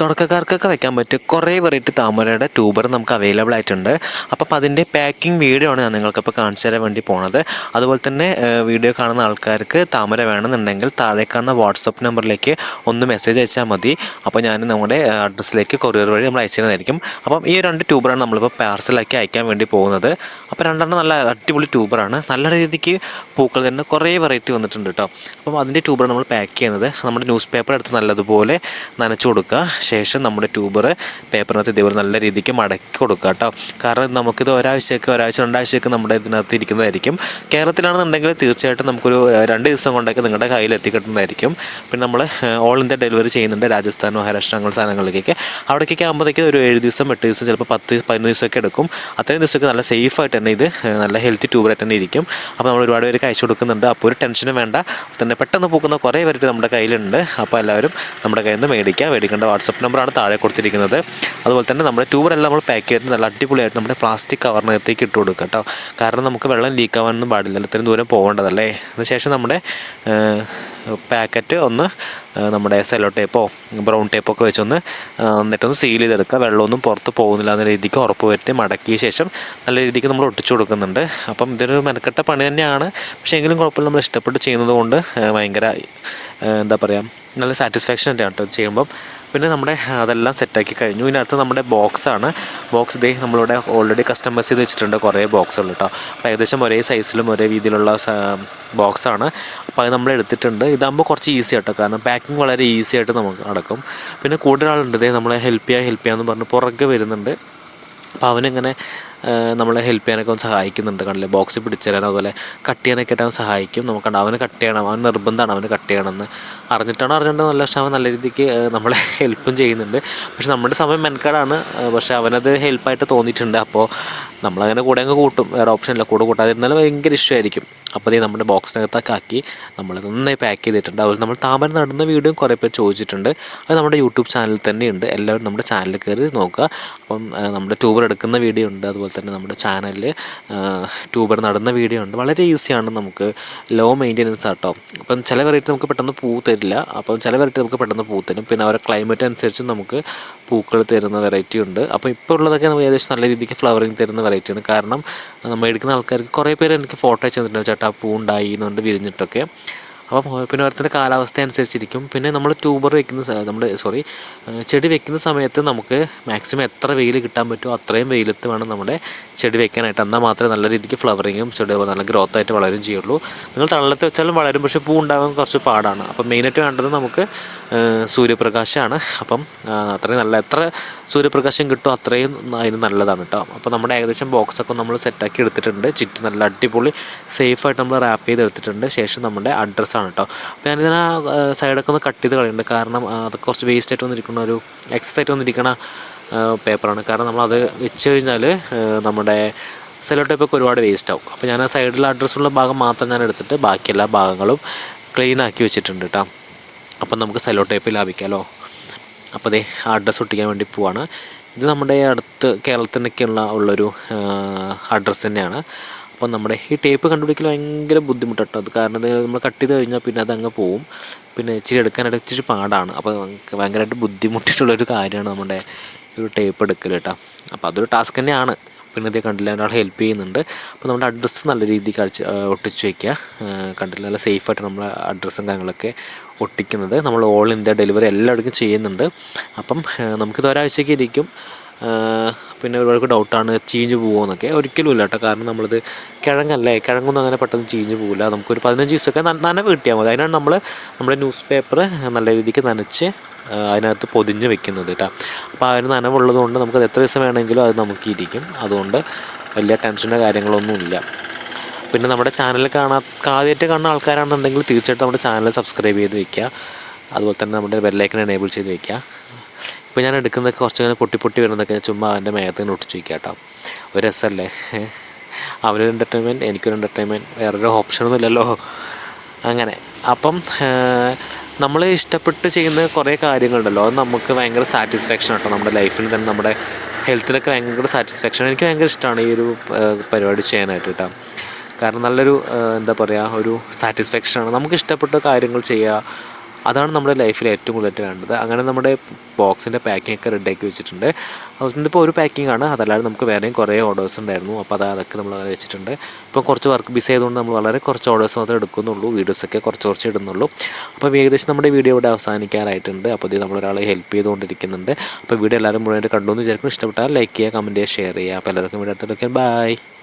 തുടക്കക്കാർക്കൊക്കെ വെക്കാൻ പറ്റിയ കുറേ വെറൈറ്റി താമരയുടെ ട്യൂബർ നമുക്ക് അവൈലബിൾ ആയിട്ടുണ്ട്. അപ്പം അതിന്റെ പാക്കിംഗ് വീഡിയോ ആണ് ഞാൻ നിങ്ങൾക്കിപ്പോൾ കാണിച്ചു തരാൻ വേണ്ടി പോണത്. അതുപോലെ തന്നെ വീഡിയോ കാണുന്ന ആൾക്കാർക്ക് താമര വേണമെന്നുണ്ടെങ്കിൽ താഴെ കാണുന്ന വാട്സപ്പ് നമ്പറിലേക്ക് ഒന്ന് മെസ്സേജ് അയച്ചാൽ മതി. അപ്പോൾ ഞാൻ നമ്മുടെ അഡ്രസ്സിലേക്ക് കൊറിയർ വഴി നമ്മൾ അയച്ചു തരുന്നതായിരിക്കും. അപ്പം ഈ രണ്ട് ട്യൂബറാണ് നമ്മളിപ്പോൾ പാർസലാക്കി അയക്കാൻ വേണ്ടി പോകുന്നത്. അപ്പോൾ രണ്ടെണ്ണം നല്ല അടിപൊളി ട്യൂബറാണ് നല്ല രീതിക്ക് പൂക്കൾ തന്നെ കുറേ വെറൈറ്റി വന്നിട്ടുണ്ട് കേട്ടോ അപ്പം അതിന്റെ ട്യൂബർ നമ്മൾ പാക്ക് ചെയ്യുന്നത് നമ്മുടെ ന്യൂസ് പേപ്പർ എടുത്ത് നല്ലതുപോലെ നനച്ചു കൊടുക്കുക. ശേഷം നമ്മുടെ ട്യൂബർ പേപ്പറിനകത്ത് ഇതേപോലെ നല്ല രീതിക്ക് മടക്കി കൊടുക്കുക കേട്ടോ. കാരണം നമുക്കിത് ഒരാഴ്ചയൊക്കെ ഒരാഴ്ച രണ്ടാഴ്ചയൊക്കെ നമ്മുടെ ഇതിനകത്ത് ഇരിക്കുന്നതായിരിക്കും. കേരളത്തിലാണെന്നുണ്ടെങ്കിൽ തീർച്ചയായിട്ടും നമുക്കൊരു രണ്ട് ദിവസം കൊണ്ടൊക്കെ നിങ്ങളുടെ കയ്യിൽ എത്തിക്കിട്ടുന്നതായിരിക്കും പിന്നെ നമ്മൾ ഓൾ ഇന്ത്യ ഡെലിവറി ചെയ്യുന്നുണ്ട് രാജസ്ഥാൻ മഹാരാഷ്ട്ര അങ്ങനെ സ്ഥലങ്ങളിലേക്കൊക്കെ അവിടേക്കൊക്കെ ആകുമ്പോഴത്തേക്ക് ഒരു ഏഴ് ദിവസം എട്ട് ദിവസം ചിലപ്പോൾ പത്ത് പതിനൊന്ന് ദിവസമൊക്കെ എടുക്കും. അത്രയും ദിവസമൊക്കെ നല്ല സേഫായിട്ട് തന്നെ ഇത് നല്ല ഹെൽത്തി ട്യൂബറായിട്ട് തന്നെ ഇരിക്കും. അപ്പോൾ നമ്മൾ ഒരുപാട് പേർക്ക് അയച്ചു കൊടുക്കുന്നുണ്ട്. അപ്പോൾ ഒരു ടെൻഷനും വേണ്ട. തന്നെ പെട്ടെന്ന് പോകുന്ന കുറേ പേരിട്ട് നമ്മുടെ കയ്യിലുണ്ട്. അപ്പോൾ എല്ലാവരും നമ്മുടെ കയ്യിൽ നിന്ന് മേടിക്കുക മേടിക്കേണ്ട വാട്സപ്പ് നമ്പറാണ് താഴെ കൊടുത്തിരിക്കുന്നത്. അതുപോലെ തന്നെ നമ്മുടെ ട്യൂബറെല്ലാം നമ്മൾ പാക്ക് ചെയ്ത് നല്ല അടിപൊളിയായിട്ട് നമ്മുടെ പ്ലാസ്റ്റിക് കവറിനകത്തേക്ക് ഇട്ട് കൊടുക്കുക കേട്ടോ. കാരണം നമുക്ക് വെള്ളം ലീക്ക് ആവാനൊന്നും പാടില്ല. ഇത്രയും ദൂരം പോകേണ്ടതല്ലേ അതിനുശേഷം നമ്മുടെ പാക്കറ്റ് ഒന്ന് നമ്മുടെ സെലോ ടേപ്പോ ബ്രൗൺ ടേപ്പോ ഒക്കെ വെച്ചൊന്ന് എന്നിട്ടൊന്ന് സീൽ ചെയ്തെടുക്കുക. വെള്ളമൊന്നും പുറത്ത് പോകുന്നില്ല എന്ന രീതിക്ക് ഉറപ്പ് വരുത്തി മടക്കിയ ശേഷം നല്ല രീതിക്ക് നമ്മൾ ഒട്ടിച്ചു കൊടുക്കുന്നുണ്ട്. അപ്പം ഇതൊരു മെനക്കെട്ട പണി തന്നെയാണ്. പക്ഷേ എങ്കിലും കുഴപ്പമില്ല. നമ്മൾ ഇഷ്ടപ്പെട്ട് ചെയ്യുന്നത് കൊണ്ട് ഭയങ്കര എന്താ പറയുക നല്ല സാറ്റിസ്ഫാക്ഷൻ തന്നെയാണ് കേട്ടോ ചെയ്യുമ്പം. പിന്നെ നമ്മുടെ അതെല്ലാം സെറ്റാക്കി കഴിഞ്ഞു. ഇതിനകത്ത് നമ്മുടെ ബോക്സാണ് ബോക്സ് ഇതേ നമ്മളിവിടെ ഓൾറെഡി കസ്റ്റമേഴ്സ് ചെയ്ത് വെച്ചിട്ടുണ്ട് കുറേ ബോക്സുകൾ കേട്ടോ. അപ്പോൾ ഏകദേശം ഒരേ സൈസിലും ഒരേ രീതിയിലുള്ള ബോക്സാണ് അപ്പോൾ അത് നമ്മൾ എടുത്തിട്ടുണ്ട്. ഇതാകുമ്പോൾ കുറച്ച് ഈസി ആട്ടോ. കാരണം പാക്കിംഗ് വളരെ ഈസി ആയിട്ട് നമുക്ക് നടക്കും. പിന്നെ കൂടുതൽ ആളുണ്ട് ഇതേ നമ്മളെ ഹെൽപ്പ് ചെയ്യുക ഹെൽപ്പ് ചെയ്യാമെന്ന് പറഞ്ഞ് പുറകെ വരുന്നുണ്ട്. അപ്പോൾ അവനിങ്ങനെ നമ്മളെ ഹെൽപ്പ് ചെയ്യാനൊക്കെ അവൻ സഹായിക്കുന്നുണ്ട്. കണ്ടില്ലേ? ബോക്സ് പിടിച്ചു തരാൻ അതുപോലെ കട്ട് ചെയ്യാനൊക്കെ അവൻ സഹായിക്കും. നമുക്കുണ്ട് അവന് കട്ട് ചെയ്യണം. അവൻ നിർബന്ധമാണ് അവന് കട്ട് ചെയ്യണമെന്ന്. അറിഞ്ഞിട്ടാണോ അറിഞ്ഞിട്ടോ നല്ല പക്ഷേ അവൻ നല്ല രീതിക്ക് നമ്മളെ ഹെൽപ്പും ചെയ്യുന്നുണ്ട്. പക്ഷെ നമ്മുടെ സമയം മെൻകാടാണ് പക്ഷെ അവനത് ഹെൽപ്പായിട്ട് തോന്നിയിട്ടുണ്ട്. അപ്പോൾ നമ്മളങ്ങനെ കൂടെ അങ്ങ് കൂട്ടും. വേറെ ഓപ്ഷൻ ഇല്ല. കൂടെ കൂട്ടാതിരുന്നാലും ഭയങ്കര ഇഷ്ടമായിരിക്കും അപ്പോൾ അതേ നമ്മുടെ ബോക്സിനകത്തൊക്കെ ആക്കി നമ്മൾ നന്നായി പാക്ക് ചെയ്തിട്ടുണ്ട്. അതുപോലെ നമ്മൾ താമര നടുന്ന വീഡിയോ കുറേ പേർ ചോദിച്ചിട്ടുണ്ട്. അത് നമ്മുടെ യൂട്യൂബ് ചാനലിൽ തന്നെയുണ്ട്. എല്ലാവരും നമ്മുടെ ചാനലിൽ കയറി നോക്കുക. അപ്പം നമ്മുടെ ട്യൂബർ എടുക്കുന്ന വീഡിയോ ഉണ്ട്. അതുപോലെ തന്നെ നമ്മുടെ ചാനലിൽ ട്യൂബർ നടുന്ന വീഡിയോ ഉണ്ട്. വളരെ ഈസിയാണ് നമുക്ക് ലോ മെയിന്റെനൻസ് ആട്ടോ. അപ്പം ചില വെറൈറ്റി നമുക്ക് പെട്ടെന്ന് പൂ തരില്ല. അപ്പം ചില വെറൈറ്റി നമുക്ക് പെട്ടെന്ന് പൂ തരും. പിന്നെ അവരുടെ ക്ലൈമറ്റ് അനുസരിച്ച് നമുക്ക് പൂക്കൾ തരുന്ന വെറൈറ്റി ഉണ്ട്. അപ്പോൾ ഇപ്പോൾ ഉള്ളതൊക്കെ നമുക്ക് ഏകദേശം നല്ല രീതിക്ക് ഫ്ലവറിങ് തരുന്ന വെറൈറ്റിയാണ് കാരണം നമ്മൾ എടുക്കുന്ന ആൾക്കാർക്ക് കുറേ പേര് എനിക്ക് ഫോട്ടോ അയച്ചു തന്നിട്ടുണ്ട്. ചേട്ടാ പൂ ഉണ്ടായി എന്നുകൊണ്ട് വിരിഞ്ഞിട്ടൊക്കെ. അപ്പം പിന്നെ ഓരോരുത്തരുടെ കാലാവസ്ഥ അനുസരിച്ചിരിക്കും. പിന്നെ നമ്മൾ ട്യൂബർ വെക്കുന്ന നമ്മുടെ സോറി ചെടി വെക്കുന്ന സമയത്ത് നമുക്ക് മാക്സിമം എത്ര വെയിൽ കിട്ടാൻ പറ്റുമോ അത്രയും വെയിലത്ത് വേണം നമ്മുടെ ചെടി വെക്കാനായിട്ട്. എന്നാൽ മാത്രമേ നല്ല രീതിക്ക് ഫ്ലവറിങ്ങും ചെടി നല്ല ഗ്രോത്ത് ആയിട്ട് വളരും ചെയ്യുള്ളൂ. നിങ്ങൾ തള്ളത്ത് വെച്ചാലും വളരും പക്ഷേ പൂ ഉണ്ടാകാൻ കുറച്ച് പാടാണ്. അപ്പം മെയിനായിട്ട് വേണ്ടത് നമുക്ക് സൂര്യപ്രകാശമാണ്. അപ്പം അത്രയും നല്ല എത്ര സൂര്യപ്രകാശം കിട്ടും അത്രയും അതിന് നല്ലതാണ് കേട്ടോ. അപ്പോൾ നമ്മുടെ ഏകദേശം ബോക്സൊക്കെ നമ്മൾ സെറ്റാക്കി എടുത്തിട്ടുണ്ട്. ചിറ്റ് നല്ല അടിപൊളി സേഫായിട്ട് നമ്മൾ റാപ്പ് ചെയ്ത് എടുത്തിട്ടുണ്ട്. ശേഷം നമ്മുടെ അഡ്രസ്സാണ് കേട്ടോ. അപ്പോൾ ഞാനിതിനെ സൈഡൊക്കെ ഒന്ന് കട്ട് ചെയ്ത് കളയുന്നുണ്ട് കാരണം അതൊക്കെ കുറച്ച് വേസ്റ്റ് ആയിട്ട് വന്നിരിക്കുന്ന ഒരു എക്സസ് ആയിട്ട് വന്നിരിക്കുന്ന പേപ്പറാണ് കാരണം നമ്മളത് വെച്ച് കഴിഞ്ഞാൽ നമ്മുടെ സെലോ ടൈപ്പൊക്കെ ഒരുപാട് വേസ്റ്റ് ആവും. അപ്പോൾ ഞാൻ ആ സൈഡിൽ അഡ്രസ്സുള്ള ഭാഗം മാത്രം ഞാൻ എടുത്തിട്ട് ബാക്കി എല്ലാ ഭാഗങ്ങളും ക്ലീൻ ആക്കി വെച്ചിട്ടുണ്ട് കേട്ടോ. അപ്പം നമുക്ക് സെലോ ടൈപ്പ് ലാഭിക്കാമല്ലോ അപ്പോൾ ദേ അഡ്രസ്സ് ഒട്ടിക്കാൻ വേണ്ടി പോവാണ്. ഇത് നമ്മുടെ അടുത്ത് കേരളത്തിനൊക്കെയുള്ള ഉള്ളൊരു അഡ്രസ്സ് തന്നെയാണ്. അപ്പോൾ നമ്മുടെ ഈ ടേപ്പ് കണ്ടുപിടിക്കൽ ഭയങ്കര ബുദ്ധിമുട്ടാണ് അത് കാരണം നമ്മൾ കട്ട് ചെയ്ത് കഴിഞ്ഞാൽ പിന്നെ അത് അങ്ങ് പോവും. പിന്നെ ഇച്ചിരി എടുക്കാനായിട്ട് ഇച്ചിരി പാടാണ്. അപ്പോൾ ഭയങ്കരമായിട്ട് ബുദ്ധിമുട്ടിയിട്ടുള്ളൊരു കാര്യമാണ് നമ്മുടെ ഒരു ടേപ്പ് എടുക്കൽ കേട്ടോ. അപ്പോൾ അതൊരു ടാസ്ക് തന്നെയാണ്. പിന്നെ ഇതേ കണ്ടില്ല ഒരാൾ ഹെൽപ്പ് ചെയ്യുന്നുണ്ട്. അപ്പോൾ നമ്മുടെ അഡ്രസ്സ് നല്ല രീതിക്ക് അടിച്ച് ഒട്ടിച്ച് വയ്ക്കുക കണ്ടില്ല നല്ല സേഫായിട്ട് നമ്മുടെ അഡ്രസ്സും കാര്യങ്ങളൊക്കെ ഒട്ടിക്കുന്നത്. നമ്മൾ ഓൾ ഇന്ത്യ ഡെലിവറി എല്ലായിടത്തും ചെയ്യുന്നുണ്ട്. അപ്പം നമുക്ക് നമുക്കിത് ഒരാഴ്ചയ്ക്ക് ഇരിക്കും പിന്നെ ഒരുപാട് ഡൗട്ടാണ് ചീഞ്ഞ് പോകുമെന്നൊക്കെ. ഒരിക്കലും ഇല്ല കേട്ടോ. കാരണം നമ്മളിത് കിഴങ്ങല്ലേ? കിഴങ്ങൊന്നും അങ്ങനെ പെട്ടെന്ന് ചീഞ്ഞ് പോകില്ല നമുക്കൊരു പതിനഞ്ച് ദിവസമൊക്കെ നന- നനവ് കിട്ടിയാൽ മതി. അതിനാണ് നമ്മൾ നമ്മുടെ ന്യൂസ് പേപ്പർ നല്ല രീതിക്ക് നനച്ച് അതിനകത്ത് പൊതിഞ്ഞ് വെക്കുന്നത് കേട്ടോ. അപ്പോൾ അതിന് നനവുള്ളതുകൊണ്ട് നമുക്കത് എത്ര ദിവസം വേണമെങ്കിലും അത് നമുക്ക് ഇരിക്കും അതുകൊണ്ട് വലിയ ടെൻഷനോ കാര്യങ്ങളൊന്നും ഇല്ല പിന്നെ നമ്മുടെ ചാനൽ കാണാ ആദ്യമായിട്ട് കാണുന്ന ആൾക്കാരാണെന്നുണ്ടെങ്കിൽ തീർച്ചയായിട്ടും നമ്മുടെ ചാനൽ സബ്സ്ക്രൈബ് ചെയ്ത് വെക്കുക അതുപോലെ തന്നെ നമ്മുടെ ബെല്ലൈക്കൻ എനേബിൾ ചെയ്ത് വെക്കുക ഇപ്പോൾ ഞാൻ എടുക്കുന്നതൊക്കെ കുറച്ച് ഇങ്ങനെ പൊട്ടി പൊട്ടി വരുന്നതൊക്കെ ചുമ്മാ അവന്റെ മേഘത്ത് നിന്ന് ഒട്ടിച്ച് വയ്ക്കുക കേട്ടോ. ഒരു രസമല്ലേ? അവനൊരു എന്റർടൈൻമെന്റ് എനിക്കൊരു എന്റർടൈൻമെന്റ് വേറൊരു ഓപ്ഷനൊന്നും ഇല്ലല്ലോ. അങ്ങനെ. അപ്പം നമ്മൾ ഇഷ്ടപ്പെട്ട് ചെയ്യുന്ന കുറേ കാര്യങ്ങളുണ്ടല്ലോ. അത് നമുക്ക് ഭയങ്കര സാറ്റിസ്ഫാക്ഷൻ കേട്ടോ നമ്മുടെ ലൈഫിൽ തന്നെ നമ്മുടെ ഹെൽത്തിലൊക്കെ ഭയങ്കര സാറ്റിസ്ഫാക്ഷൻ എനിക്ക് ഭയങ്കര ഇഷ്ടമാണ് ഈ ഒരു പരിപാടി ചെയ്യാനായിട്ട് കേട്ടോ. കാരണം നല്ലൊരു എന്താ പറയുക ഒരു സാറ്റിസ്ഫാക്ഷനാണ് നമുക്ക് ഇഷ്ടപ്പെട്ട കാര്യങ്ങൾ ചെയ്യുക അതാണ് നമ്മുടെ ലൈഫിൽ ഏറ്റവും കൂടുതലായിട്ട് വേണ്ടത്. അങ്ങനെ നമ്മുടെ ബോക്സിന്റെ പാക്കിംഗ് ഒക്കെ റെഡിയാക്കി വെച്ചിട്ടുണ്ട്. അതിപ്പോൾ ഒരു പാക്കിംഗ് ആണ്. അതല്ലാതെ നമുക്ക് വേറെയും കുറേ ഓർഡേഴ്സ് ഉണ്ടായിരുന്നു. അപ്പോൾ അത് അതൊക്കെ നമ്മൾ അങ്ങനെ വെച്ചിട്ടുണ്ട്. ഇപ്പോൾ കുറച്ച് വർക്ക് ബിസി ആയതുകൊണ്ട് നമ്മൾ വളരെ കുറച്ച് ഓർഡേഴ്സ് മാത്രമേ എടുക്കുന്നുള്ളൂ. വീഡിയോസൊക്കെ കുറച്ച് കുറച്ച് ഇടുന്നുള്ളൂ. അപ്പോൾ ഏകദേശം നമ്മുടെ വീഡിയോ ഇവിടെ അവസാനിക്കാറായിട്ടുണ്ട്. അപ്പോൾ ഇത് നമ്മളൊരാളെ ഹെൽപ്പ് ചെയ്തുകൊണ്ടിരിക്കുന്നുണ്ട്. അപ്പോൾ വീഡിയോ എല്ലാവരും മുഴുവനായിട്ട് കണ്ടു എന്ന് വിചാരിക്കുന്നു. ഇഷ്ടപ്പെട്ടാൽ ലൈക്ക് ചെയ്യുക കമന്റ് ചെയ്യുക ഷെയർ ചെയ്യുക. അപ്പോൾ എല്ലാവർക്കും വീഡിയോ എടുത്തിട്ടൊക്കെ ബൈ